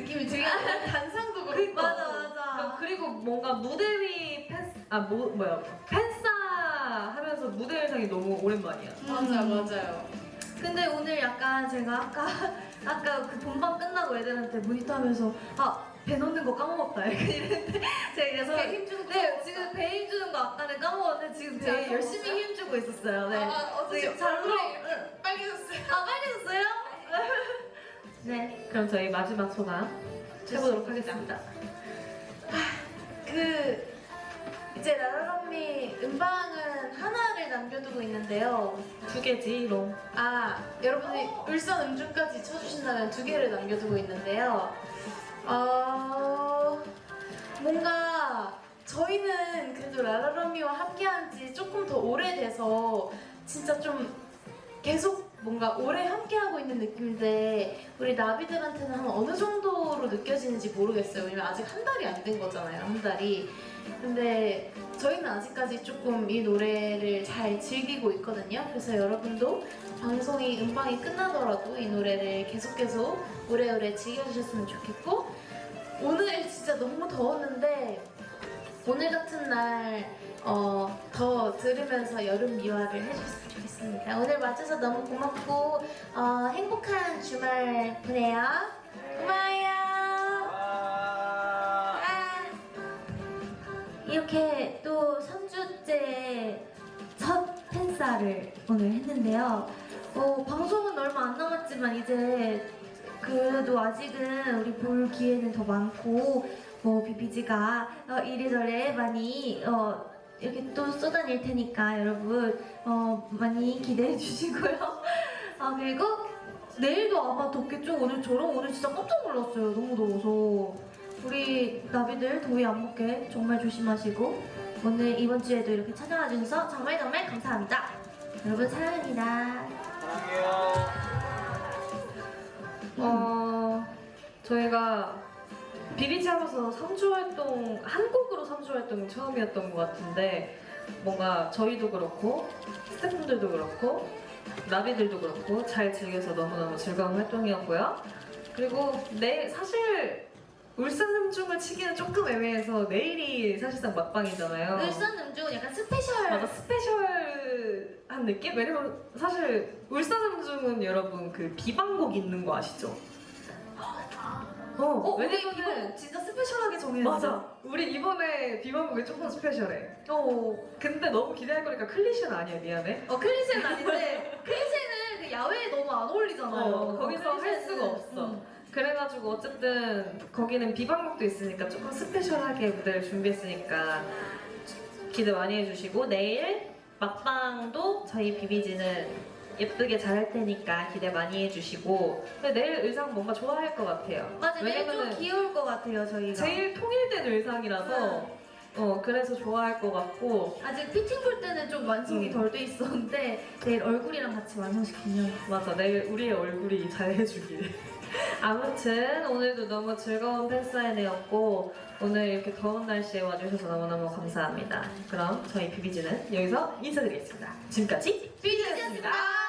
느낌이 들긴 단상도 그렇고 그, 맞아 맞아. 그리고 뭔가 무대 위 팬, 아, 뭐, 뭐야, 팬싸 하면서 무대 의상이 너무 오랜만이야. 맞아 음. 맞아요 근데 오늘 약간 제가 아까 아까 그 본방 끝나고 애들한테 모니터 하면서 아 배 넣는 거 까먹었다 약간 이랬는데 제가 그래서 배 힘 주는 거 네. 지금 배 힘 주는 거 아까는 까먹었는데 지금 되게 네, 열심히 까먹었어요? 힘 주고 있었어요. 네. 아 어떻게 되게 잘 얼굴이 넣어. 이렇게 빨개졌어요 아 빨개졌어요? 네. 그럼 저희 마지막 소감 해보도록. 하겠습니다. 그 이제 라라람미 음방은 하나를 남겨두고 있는데요 두 개지롱. 아 여러분이 울산 음주까지 쳐주신다면 두 개를 남겨두고 있는데요 어 뭔가 저희는 그래도 라라라미와 함께한 지 조금 더 오래돼서 진짜 좀 계속 뭔가 오래 함께하고 있는 느낌인데 우리 나비들한테는 한 어느 정도로 느껴지는지 모르겠어요. 왜냐면 아직 한 달이 안 된 거잖아요 한 달이. 근데 저희는 아직까지 조금 이 노래를 잘 즐기고 있거든요. 그래서 여러분도 방송이 음방이 끝나더라도 이 노래를 계속 계속 오래오래 즐겨주셨으면 좋겠고 오늘 진짜 너무 더웠는데 오늘 같은 날 어, 더 들으면서 여름 미화를 해주셨으면 좋겠습니다. 오늘 와줘서 너무 고맙고 어, 행복한 주말 보내요. 고마워요. 아. 이렇게 또 3주째 첫 팬싸를 오늘 했는데요. 어, 방송은 얼마 안 남았지만 이제 그래도 아직은 우리 볼 기회는 더 많고 뭐 비비지가 어, 이래저래 많이 어, 이렇게 또 쏟아낼 테니까 여러분 어, 많이 기대해 주시고요. 아 그리고 내일도 아마 덥겠죠? 오늘 저랑 오늘 진짜 깜짝 놀랐어요. 너무 더워서. 우리 나비들 더위 안 먹게 정말 조심하시고 오늘 이번 주에도 이렇게 찾아와 주셔서 정말 정말 감사합니다. 여러분 사랑합니다. 저희가 비비지 하면서 3주 활동, 한국으로 3주 활동이 처음이었던 것 같은데, 뭔가 저희도 그렇고, 스태프분들도 그렇고, 나비들도 그렇고, 잘 즐겨서 너무너무 즐거운 활동이었고요. 그리고 내, 사실, 울산 음중을 치기는 조금 애매해서 내일이 사실상 막방이잖아요. 울산 음주는 약간 스페셜 맞아 스페셜한 느낌? 왜냐면 사실 울산 음중은 여러분 그 비방곡 있는 거 아시죠? 어, 어, 우리 왜냐면은 이번 진짜 스페셜하게 정해야 맞아 우리 이번에 비방곡이 조금 스페셜해 어, 근데 너무 기대할 거니까 클리셰는 아니야 미안해 어 클리셰는 아닌데 클리셰는 그 야외에 너무 안 어울리잖아요. 어, 거기서 할 클리셰는. 수가 없어 음. 그래가지고 어쨌든 거기는 비방곡도 있으니까 조금 스페셜하게 무대를 준비했으니까 기대 많이 해주시고 내일 막방도 저희 비비지는 예쁘게 잘할 테니까 기대 많이 해주시고. 근데 내일 의상 뭔가 좋아할 것 같아요. 맞아, 내일 좀 왜냐면은 귀여울 것 같아요 저희가. 제일 통일된 의상이라서 어 그래서 좋아할 것 같고. 아직 피팅 볼 때는 좀 완성이 음. 덜 돼 있었는데 내일 얼굴이랑 같이 완성시키면 맞아. 내일 우리의 얼굴이 잘 해주길. 아무튼 오늘도 너무 즐거운 팬사인회였고 오늘 이렇게 더운 날씨에 와주셔서 너무너무 감사합니다. 그럼 저희 비비지는 여기서 인사드리겠습니다. 지금까지 비디오였습니다.